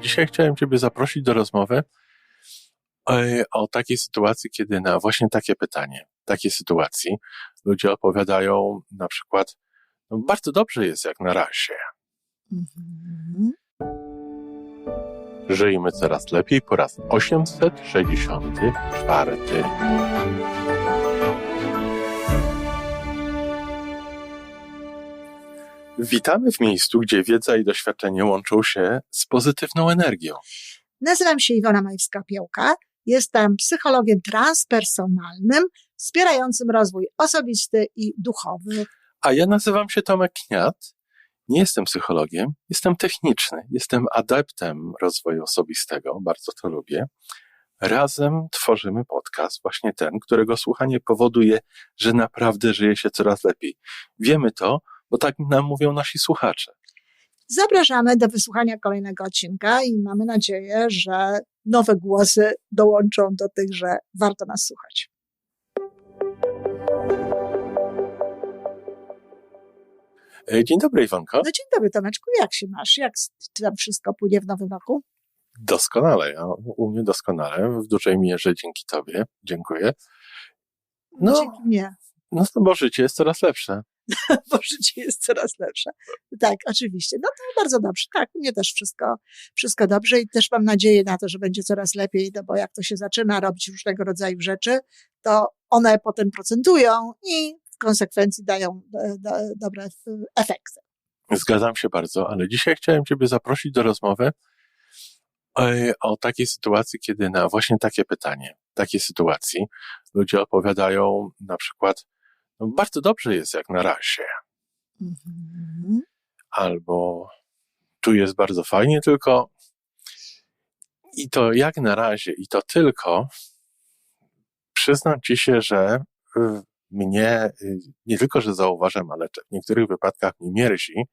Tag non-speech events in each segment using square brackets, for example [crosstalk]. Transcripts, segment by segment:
Dzisiaj chciałem Ciebie zaprosić do rozmowy e, o takiej sytuacji, kiedy na właśnie takie pytanie, takiej sytuacji ludzie opowiadają na przykład, no bardzo dobrze jest jak na razie. Mhm. Żyjmy coraz lepiej po raz 864. Witamy w miejscu, gdzie wiedza i doświadczenie łączą się z pozytywną energią. Nazywam się Iwona Majwska-Piołka. Jestem psychologiem transpersonalnym, wspierającym rozwój osobisty i duchowy. A ja nazywam się Tomek Kniat. Nie jestem psychologiem, jestem techniczny, jestem adeptem rozwoju osobistego, bardzo to lubię. Razem tworzymy podcast, właśnie ten, którego słuchanie powoduje, że naprawdę żyje się coraz lepiej. Wiemy to, bo tak nam mówią nasi słuchacze. Zapraszamy do wysłuchania kolejnego odcinka i mamy nadzieję, że nowe głosy dołączą do tych, że warto nas słuchać. E, dzień dobry, Iwanko. No dzień dobry, Tomeczku. Jak się masz? Jak tam wszystko płynie w nowym roku? Doskonale. Ja, u mnie doskonale. W dużej mierze dzięki Tobie. Dziękuję. No, dzięki mnie. No, bo życie jest coraz lepsze. [laughs] bo życie jest coraz lepsze. Tak, oczywiście. No to bardzo dobrze. Tak, u mnie też wszystko, wszystko dobrze i też mam nadzieję na to, że będzie coraz lepiej, no bo jak to się zaczyna robić różnego rodzaju rzeczy, to one potem procentują i w konsekwencji dają do, do, dobre efekty. Zgadzam się bardzo, ale dzisiaj chciałem Ciebie zaprosić do rozmowy e, o takiej sytuacji, kiedy na właśnie takie pytanie, takiej sytuacji ludzie opowiadają na przykład bardzo dobrze jest jak na razie. Mhm. Albo tu jest bardzo fajnie, tylko i to jak na razie, i to tylko przyznam ci się, że y, mnie y, nie tylko, że zauważam, ale w niektórych wypadkach mnie mierzi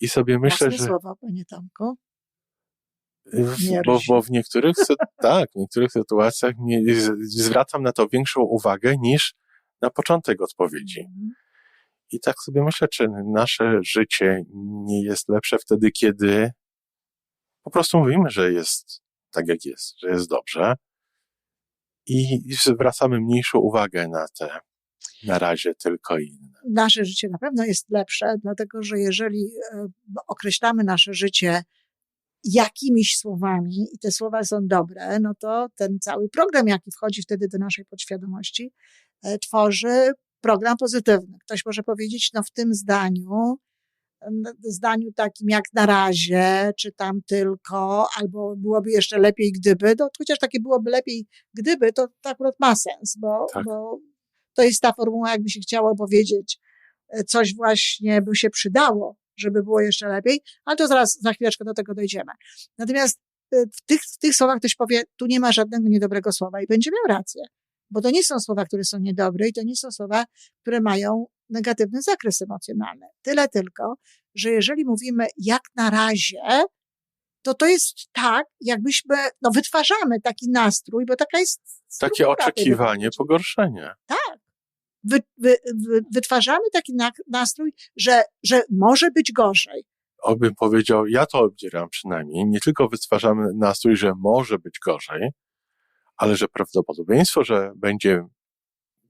i sobie myślę, Mocne że... słowa, panie Tomku. Y, bo, bo, w niektórych, [laughs] tak, w niektórych sytuacjach nie, zwracam na to większą uwagę niż na początek odpowiedzi. Mhm. I tak sobie myślę, czy nasze życie nie jest lepsze wtedy, kiedy po prostu mówimy, że jest tak, jak jest, że jest dobrze i zwracamy mniejszą uwagę na te na razie tylko inne. Nasze życie na pewno jest lepsze, dlatego że jeżeli e, określamy nasze życie jakimiś słowami i te słowa są dobre, no to ten cały program, jaki wchodzi wtedy do naszej podświadomości, tworzy program pozytywny. Ktoś może powiedzieć, no w tym zdaniu, zdaniu takim jak na razie, czy tam tylko, albo byłoby jeszcze lepiej gdyby, no, chociaż takie byłoby lepiej gdyby, to, to akurat ma sens, bo, tak. bo to jest ta formuła, jakby się chciało powiedzieć, e, coś właśnie by się przydało, żeby było jeszcze lepiej, ale to zaraz, za chwileczkę do tego dojdziemy. Natomiast e, w tych, w tych słowach ktoś powie, tu nie ma żadnego niedobrego słowa i będzie miał rację bo to nie są słowa, które są niedobre i to nie są słowa, które mają negatywny zakres emocjonalny. Tyle tylko, że jeżeli mówimy jak na razie, to to jest tak, jakbyśmy, no wytwarzamy taki nastrój, bo taka jest. Takie oczekiwanie, pogorszenie. Tak. Wy, wy, wy, wytwarzamy taki nastrój, że, że może być gorzej. Obym powiedział, ja to odbieram przynajmniej, nie tylko wytwarzamy nastrój, że może być gorzej, ale że prawdopodobieństwo, że będzie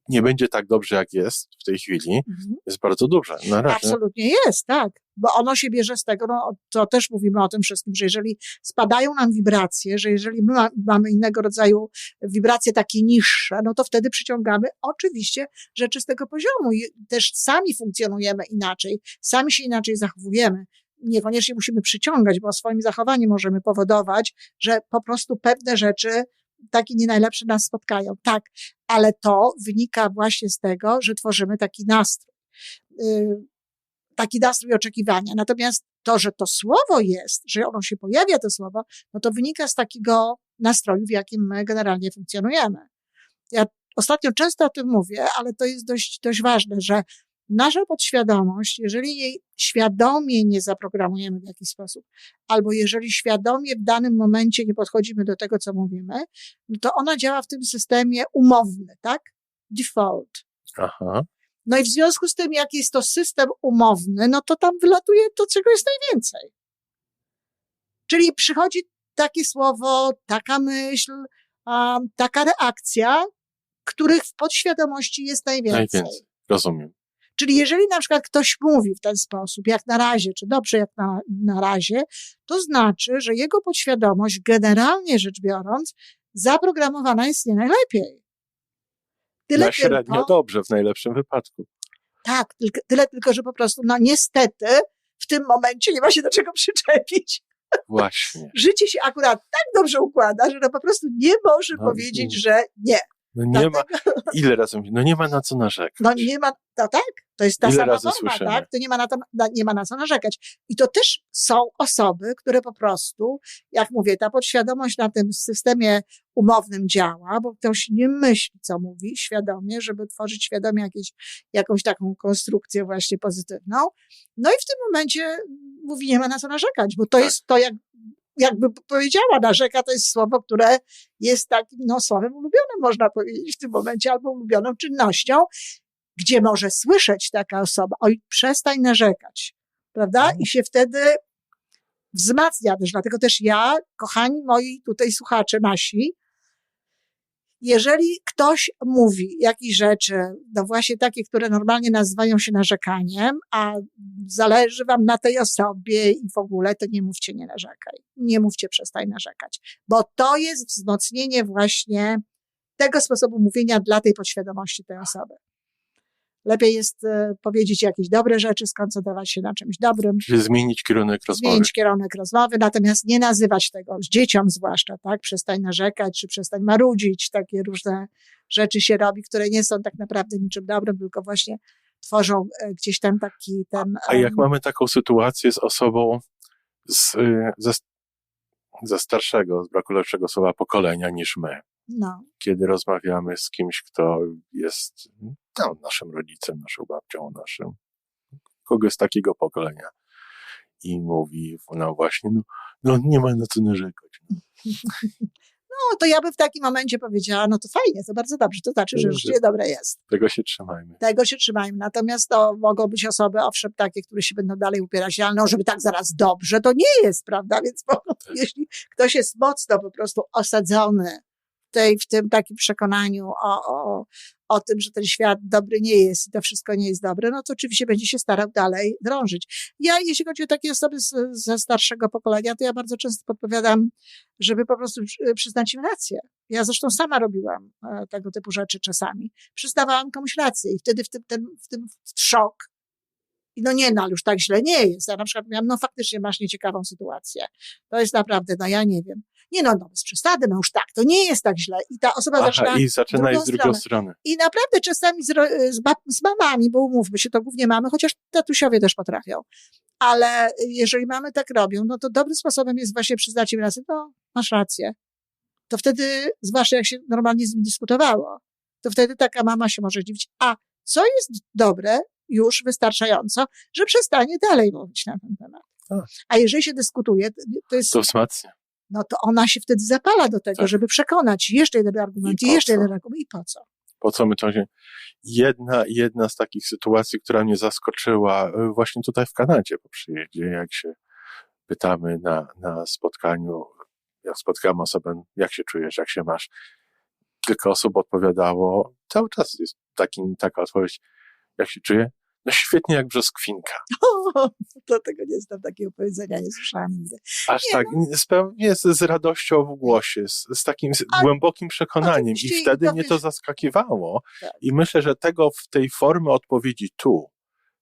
nie będzie tak dobrze, jak jest w tej chwili, mhm. jest bardzo duże. Na razie. Absolutnie jest, tak. Bo ono się bierze z tego, no, to też mówimy o tym wszystkim, że jeżeli spadają nam wibracje, że jeżeli my ma, mamy innego rodzaju wibracje takie niższe, no to wtedy przyciągamy oczywiście rzeczy z tego poziomu i też sami funkcjonujemy inaczej, sami się inaczej zachowujemy. Niekoniecznie musimy przyciągać, bo swoim zachowaniem możemy powodować, że po prostu pewne rzeczy takie nie najlepsze nas spotkają. Tak, ale to wynika właśnie z tego, że tworzymy taki nastrój. Y, taki nastrój oczekiwania. Natomiast to, że to słowo jest, że ono się pojawia, to słowo, no to wynika z takiego nastroju, w jakim my generalnie funkcjonujemy. Ja ostatnio często o tym mówię, ale to jest dość, dość ważne, że nasza podświadomość, jeżeli jej świadomie nie zaprogramujemy w jakiś sposób, albo jeżeli świadomie w danym momencie nie podchodzimy do tego, co mówimy, no to ona działa w tym systemie umowny, tak? Default. Aha. No i w związku z tym, jak jest to system umowny, no to tam wylatuje to, czego jest najwięcej. Czyli przychodzi takie słowo, taka myśl, a, taka reakcja, których w podświadomości jest najwięcej. Najwięcej. Rozumiem. Czyli jeżeli na przykład ktoś mówi w ten sposób, jak na razie, czy dobrze jak na, na razie, to znaczy, że jego podświadomość, generalnie rzecz biorąc, zaprogramowana jest nie najlepiej. Tyle Na średnio tylko, dobrze w najlepszym wypadku. Tak, tylko, tyle tylko, że po prostu, no niestety, w tym momencie nie ma się do czego przyczepić. Właśnie. [laughs] Życie się akurat tak dobrze układa, że no po prostu nie może no, powiedzieć, że nie. No nie ma, [laughs] ile razy no nie ma na co narzekać. No nie ma, no tak, to jest ta ile sama forma, słyszymy? tak, to nie ma, na to, nie ma na co narzekać. I to też są osoby, które po prostu, jak mówię, ta podświadomość na tym systemie umownym działa, bo ktoś nie myśli, co mówi świadomie, żeby tworzyć świadomie jakieś, jakąś taką konstrukcję właśnie pozytywną. No i w tym momencie mówi, nie ma na co narzekać, bo to tak. jest to, jak jakby powiedziała, narzeka to jest słowo, które jest takim no, słowem ulubionym, można powiedzieć w tym momencie, albo ulubioną czynnością, gdzie może słyszeć taka osoba, oj, przestań narzekać, prawda? Mhm. I się wtedy wzmacnia też. Dlatego też ja, kochani moi tutaj słuchacze nasi, jeżeli ktoś mówi jakieś rzeczy, no właśnie takie, które normalnie nazywają się narzekaniem, a zależy wam na tej osobie i w ogóle, to nie mówcie nie narzekaj. Nie mówcie przestań narzekać. Bo to jest wzmocnienie właśnie tego sposobu mówienia dla tej podświadomości tej osoby. Lepiej jest e, powiedzieć jakieś dobre rzeczy, skoncentrować się na czymś dobrym. Czyli zmienić kierunek rozmowy. Zmienić kierunek rozmowy, natomiast nie nazywać tego, z dzieciom zwłaszcza, tak? Przestań narzekać, czy przestań marudzić. Takie różne rzeczy się robi, które nie są tak naprawdę niczym dobrym, tylko właśnie tworzą e, gdzieś tam taki ten... A jak um, mamy taką sytuację z osobą z, y, ze, ze starszego, z braku lepszego słowa, pokolenia niż my, no. Kiedy rozmawiamy z kimś, kto jest no, naszym rodzicem, naszą babcią, naszym, kogoś z takiego pokolenia i mówi no właśnie, no, no nie ma na co narzekać. No. [laughs] no to ja bym w takim momencie powiedziała, no to fajnie, to bardzo dobrze, to znaczy, że życie dobre jest. Tego się trzymajmy. Tego się trzymajmy. Natomiast to mogą być osoby, owszem, takie, które się będą dalej upierać, ale no, żeby tak zaraz dobrze, to nie jest, prawda? Więc bo, jeśli ktoś jest mocno po prostu osadzony tej, w tym takim przekonaniu o, o, o tym, że ten świat dobry nie jest i to wszystko nie jest dobre, no to oczywiście będzie się starał dalej drążyć. Ja, jeśli chodzi o takie osoby z, ze starszego pokolenia, to ja bardzo często podpowiadam, żeby po prostu przyznać im rację. Ja zresztą sama robiłam e, tego typu rzeczy czasami. Przyznawałam komuś rację i wtedy w tym, ten, w tym szok, i no nie, no już tak źle nie jest. Ja na przykład miałam, no faktycznie masz nieciekawą sytuację. To jest naprawdę, no ja nie wiem nie no, no bez przesady, no już tak, to nie jest tak źle. I ta osoba Aha, zaczyna. I zaczyna i z drugą stronę. I naprawdę czasami z, z, z mamami, bo umówmy się, to głównie mamy, chociaż tatusiowie też potrafią. Ale jeżeli mamy tak robią, no to dobrym sposobem jest właśnie przyznać im rację, no masz rację. To wtedy, zwłaszcza jak się normalnie z nim dyskutowało, to wtedy taka mama się może dziwić, a co jest dobre, już wystarczająco, że przestanie dalej mówić na ten temat. A, a jeżeli się dyskutuje, to jest. To wzmacnia no to ona się wtedy zapala do tego, tak. żeby przekonać. Jeszcze jeden argument, i, jeszcze jeden argument. I po co? Po co my to się... Jedna, jedna z takich sytuacji, która mnie zaskoczyła e, właśnie tutaj w Kanadzie po przyjeździe, jak się pytamy na, na spotkaniu, jak spotkałem osobę, jak się czujesz, jak się masz, kilka osób odpowiadało, cały czas jest taki, taka odpowiedź, jak się czuję, no świetnie jak brzoskwinka. [laughs] O, to tego nie znam, takiego powiedzenia nie słyszałam nigdy. Aż nie, tak, no. spełnie z, z radością w głosie, z, z takim A, głębokim przekonaniem i wtedy mnie to zaskakiwało tak. i myślę, że tego w tej formy odpowiedzi tu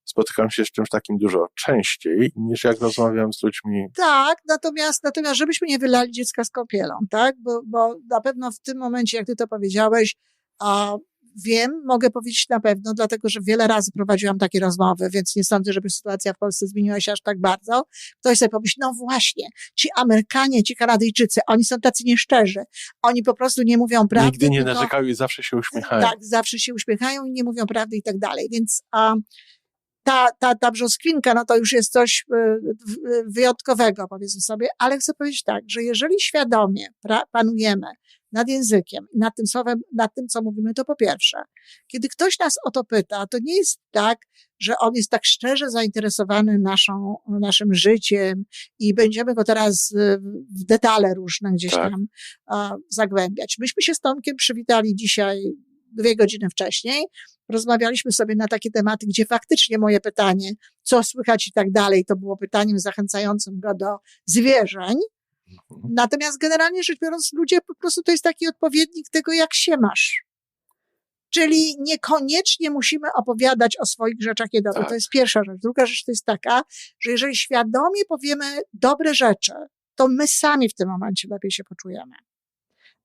spotykam się z czymś takim dużo częściej niż jak rozmawiam z ludźmi. Tak, natomiast, natomiast żebyśmy nie wylali dziecka z kąpielą, tak? Bo, bo na pewno w tym momencie, jak ty to powiedziałeś, a wiem, mogę powiedzieć na pewno, dlatego że wiele razy prowadziłam takie rozmowy, więc nie sądzę, żeby sytuacja w Polsce zmieniła się aż tak bardzo. Ktoś sobie pomyśli, no właśnie, ci Amerykanie, ci Kanadyjczycy, oni są tacy nieszczerzy. Oni po prostu nie mówią prawdy. Nigdy nie tylko, narzekają i zawsze się uśmiechają. Tak, zawsze się uśmiechają i nie mówią prawdy i tak dalej. Więc a, ta, ta, ta brzoskwinka, no to już jest coś e, wyjątkowego, powiedzmy sobie, ale chcę powiedzieć tak, że jeżeli świadomie panujemy nad językiem, nad tym słowem, nad tym, co mówimy, to po pierwsze. Kiedy ktoś nas o to pyta, to nie jest tak, że on jest tak szczerze zainteresowany naszą, naszym życiem i będziemy go teraz y, w detale różne gdzieś Tak. tam zagłębiać. Myśmy się z Tomkiem przywitali dzisiaj dwie godziny wcześniej. Rozmawialiśmy sobie na takie tematy, gdzie faktycznie moje pytanie, co słychać i tak dalej, to było pytaniem zachęcającym go do zwierzeń. Mhm. Natomiast generalnie rzecz biorąc, ludzie po prostu to jest taki odpowiednik tego, jak się masz. Czyli niekoniecznie musimy opowiadać o swoich rzeczach niedobre. Tak. To jest pierwsza rzecz. Druga rzecz to jest taka, że jeżeli świadomie powiemy dobre rzeczy, to my sami w tym momencie lepiej się poczujemy.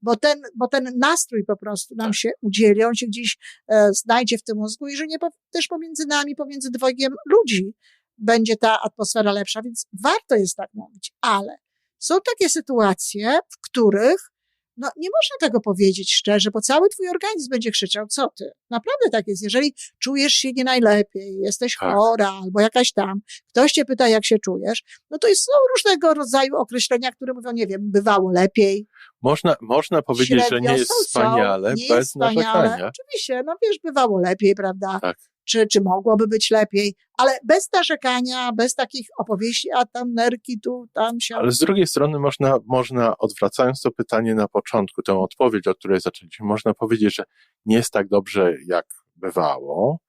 Bo ten, bo ten nastrój po prostu nam Tak. się udzieli, on się gdzieś e, znajdzie w tym mózgu i że nie też pomiędzy nami, pomiędzy dwojgiem ludzi będzie ta atmosfera lepsza, więc warto jest tak mówić. Ale są takie sytuacje, w których no, nie można tego powiedzieć szczerze, bo cały twój organizm będzie krzyczał, co ty? Naprawdę tak jest. Jeżeli czujesz się nie najlepiej, jesteś Tak. chora albo jakaś tam, ktoś cię pyta, jak się czujesz, no to jest, są różnego rodzaju określenia, które mówią, nie wiem, bywało lepiej, Można, można powiedzieć, że średnio nie jest są, wspaniale, nie bez jest wspaniale. narzekania. Oczywiście, no wiesz, bywało lepiej, prawda? Tak. Czy, czy mogłoby być lepiej, ale bez narzekania, bez takich opowieści, a tam nerki tu, tam się. Ale z drugiej strony można, można, odwracając to pytanie na początku, tę odpowiedź, od której zaczęliśmy, można powiedzieć, że nie jest tak dobrze, jak bywało.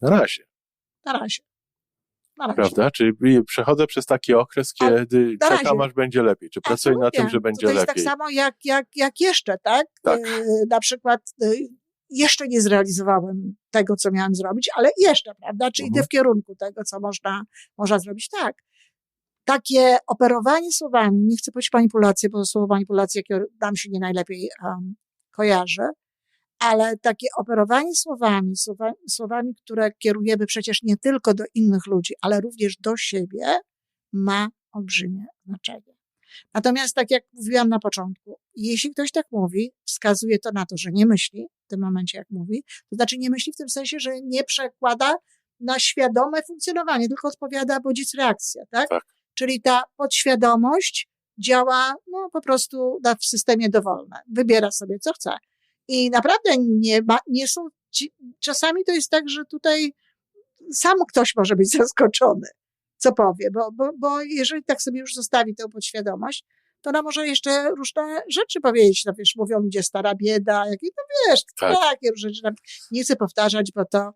Na razie, Na razie. Prawda? Czyli przechodzę przez taki okres, kiedy na czekam, aż będzie lepiej. Czy pracuję na tym, że będzie to, to jest lepiej? tak samo jak, jak, jak jeszcze, tak? Tak. E, na przykład e, jeszcze nie zrealizowałem tego, co miałem zrobić, ale jeszcze, prawda? Czy idę Mhm. w kierunku tego, co można, można zrobić? Tak. Takie operowanie słowami, nie chcę powiedzieć manipulacje, bo słowo manipulacje nam się nie najlepiej um, kojarzy, ale takie operowanie słowami, słowa, słowami, które kierujemy przecież nie tylko do innych ludzi, ale również do siebie, ma olbrzymie znaczenie. Natomiast, tak jak mówiłam na początku, jeśli ktoś tak mówi, wskazuje to na to, że nie myśli w tym momencie, jak mówi, to znaczy nie myśli w tym sensie, że nie przekłada na świadome funkcjonowanie, tylko odpowiada bodziec reakcja, tak? Tak. Czyli ta podświadomość działa no, po prostu na, w systemie dowolne. Wybiera sobie, co chce. I naprawdę nie, ma, nie są, ci, czasami to jest tak, że tutaj sam ktoś może być zaskoczony, co powie, bo, bo, bo jeżeli tak sobie już zostawi tę podświadomość, to ona może jeszcze różne rzeczy powiedzieć. No wiesz, mówią ludzie stara bieda, jakie, no wiesz, Tak. takie rzeczy. Nie chcę powtarzać, bo to,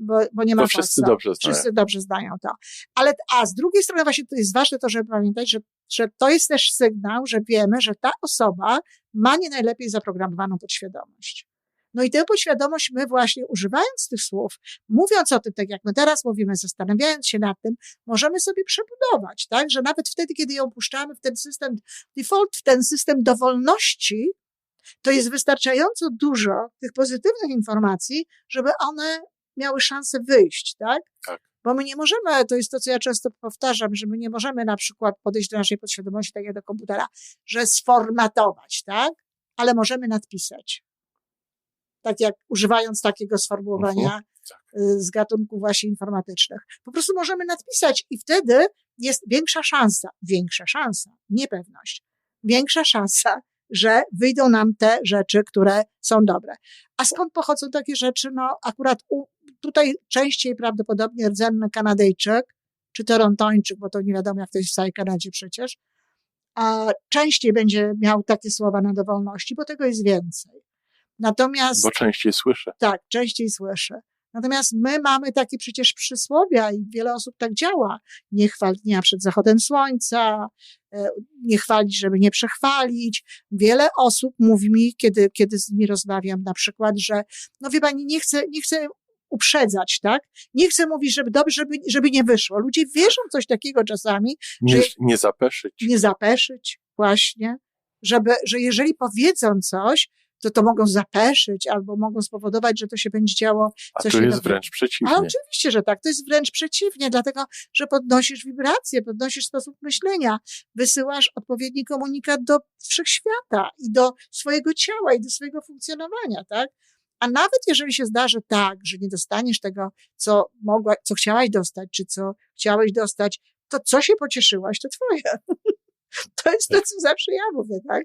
bo, bo nie ma po wszyscy dobrze znają. Wszyscy dobrze znają to. Ale, a z drugiej strony właśnie to jest ważne to, żeby pamiętać, że, że to jest też sygnał, że wiemy, że ta osoba ma nie najlepiej zaprogramowaną podświadomość. No i tę podświadomość my właśnie używając tych słów, mówiąc o tym, tak jak my teraz mówimy, zastanawiając się nad tym, możemy sobie przebudować, tak? Że nawet wtedy, kiedy ją puszczamy w ten system default, w ten system dowolności, to jest wystarczająco dużo tych pozytywnych informacji, żeby one miały szansę wyjść, tak? Tak. Bo my nie możemy, to jest to, co ja często powtarzam, że my nie możemy na przykład podejść do naszej podświadomości, tak jak do komputera, że sformatować, tak? Ale możemy nadpisać. Tak jak używając takiego sformułowania tak. y, z gatunków właśnie informatycznych. Po prostu możemy nadpisać i wtedy jest większa szansa, większa szansa, niepewność, większa szansa, że wyjdą nam te rzeczy, które są dobre. A skąd pochodzą takie rzeczy? No akurat u, tutaj częściej prawdopodobnie rdzenny Kanadyjczyk, czy Torontończyk, bo to nie wiadomo jak to jest w całej Kanadzie przecież, a częściej będzie miał takie słowa na dowolności, bo tego jest więcej. Natomiast Bo częściej słyszę. tak, częściej słyszę. Natomiast my mamy takie przecież przysłowia i wiele osób tak działa. Nie chwal dnia przed zachodem słońca, e, nie chwalić, żeby nie przechwalić. Wiele osób mówi mi, kiedy, kiedy z nimi rozmawiam, na przykład, że no wie pani, nie chcę, nie chcę uprzedzać, tak? Nie chcę mówić, żeby dobrze, żeby, żeby nie wyszło. Ludzie wierzą coś takiego czasami, Nie, Że- nie zapeszyć. nie zapeszyć właśnie, żeby, że jeżeli powiedzą coś, to to mogą zapeszyć albo mogą spowodować, że to się będzie działo A coś tu jest niedobrego. wręcz przeciwnie. ale oczywiście, że tak. To jest wręcz przeciwnie, dlatego, że podnosisz wibracje, podnosisz sposób myślenia, wysyłasz odpowiedni komunikat do wszechświata i do swojego ciała i do swojego funkcjonowania, tak? A nawet jeżeli się zdarzy tak, że nie dostaniesz tego, co mogła, co chciałaś dostać, czy co chciałeś dostać, to co się pocieszyłaś, to twoje. [laughs] To jest to, co zawsze ja mówię, tak?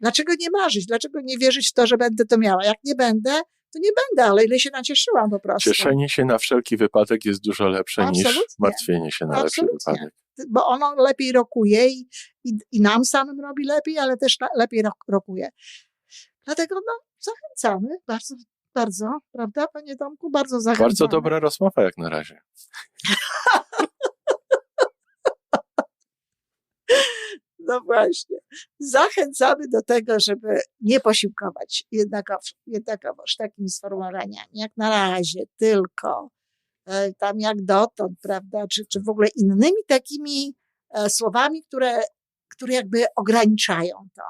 Dlaczego nie marzyć? Dlaczego nie wierzyć w to, że będę to miała? Jak nie będę, to nie będę, ale ile się nacieszyłam po prostu. Cieszenie się na wszelki wypadek jest dużo lepsze niż Absolutnie. martwienie się na lepszy Absolutnie. wypadek. Bo ono lepiej rokuje i, i, i nam samym robi lepiej, ale też lepiej rok, rokuje. Dlatego no, zachęcamy bardzo, bardzo, prawda, panie Tomku? Bardzo zachęcamy. Bardzo dobra rozmowa jak na razie. [laughs] No właśnie. Zachęcamy do tego, żeby nie posiłkować jednakowoż, jednakowoż takimi sformułowaniami, jak na razie, tylko, e, tam jak dotąd, prawda, czy, czy w ogóle innymi takimi e, słowami, które, które jakby ograniczają to.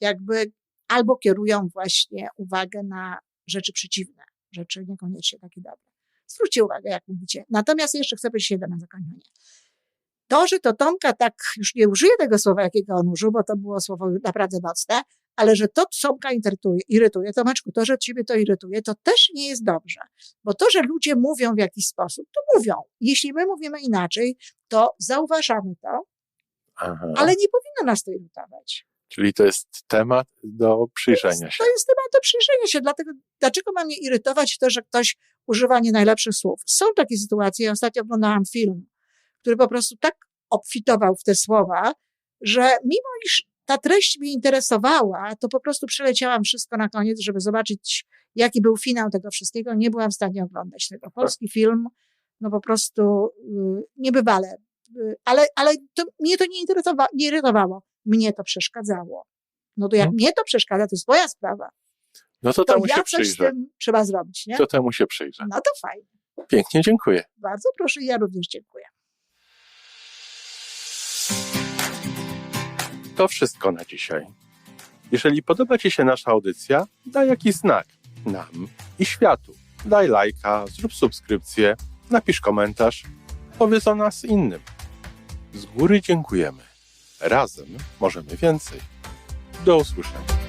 Jakby albo kierują właśnie uwagę na rzeczy przeciwne, rzeczy niekoniecznie takie dobre. Zwróćcie uwagę, jak mówicie. Natomiast jeszcze chcę powiedzieć jedno na zakończenie. To, że to Tomka tak, już nie użyję tego słowa, jakiego on użył, bo to było słowo naprawdę mocne, ale że to Tomka irytuje, irytuje, Tomeczku, to, że ciebie to irytuje, to też nie jest dobrze. Bo to, że ludzie mówią w jakiś sposób, to mówią. Jeśli my mówimy inaczej, to zauważamy to, Aha. ale nie powinno nas to irytować. Czyli to jest temat do przyjrzenia się. To jest temat do przyjrzenia się, dlatego dlaczego ma mnie irytować to, że ktoś używa nie najlepszych słów. Są takie sytuacje, ja ostatnio oglądałam film, który po prostu tak obfitował w te słowa, że mimo iż ta treść mnie interesowała, to po prostu przeleciałam wszystko na koniec, żeby zobaczyć, jaki był finał tego wszystkiego. Nie byłam w stanie oglądać tego. Polski film, no po prostu y, niebywale. Y, ale ale to, mnie to nie, interesowa- nie irytowało. Mnie to przeszkadzało. No to jak No. mnie to przeszkadza, to jest moja sprawa. No to To temu się ja z przyjrzę. tym trzeba zrobić, nie? To temu się przyjrzę. No to fajnie. Pięknie, dziękuję. Bardzo proszę, ja również dziękuję. To wszystko na dzisiaj. Jeżeli podoba Ci się nasza audycja, daj jakiś znak nam i światu. Daj lajka, zrób subskrypcję, napisz komentarz, powiedz o nas innym. Z góry dziękujemy. Razem możemy więcej. Do usłyszenia.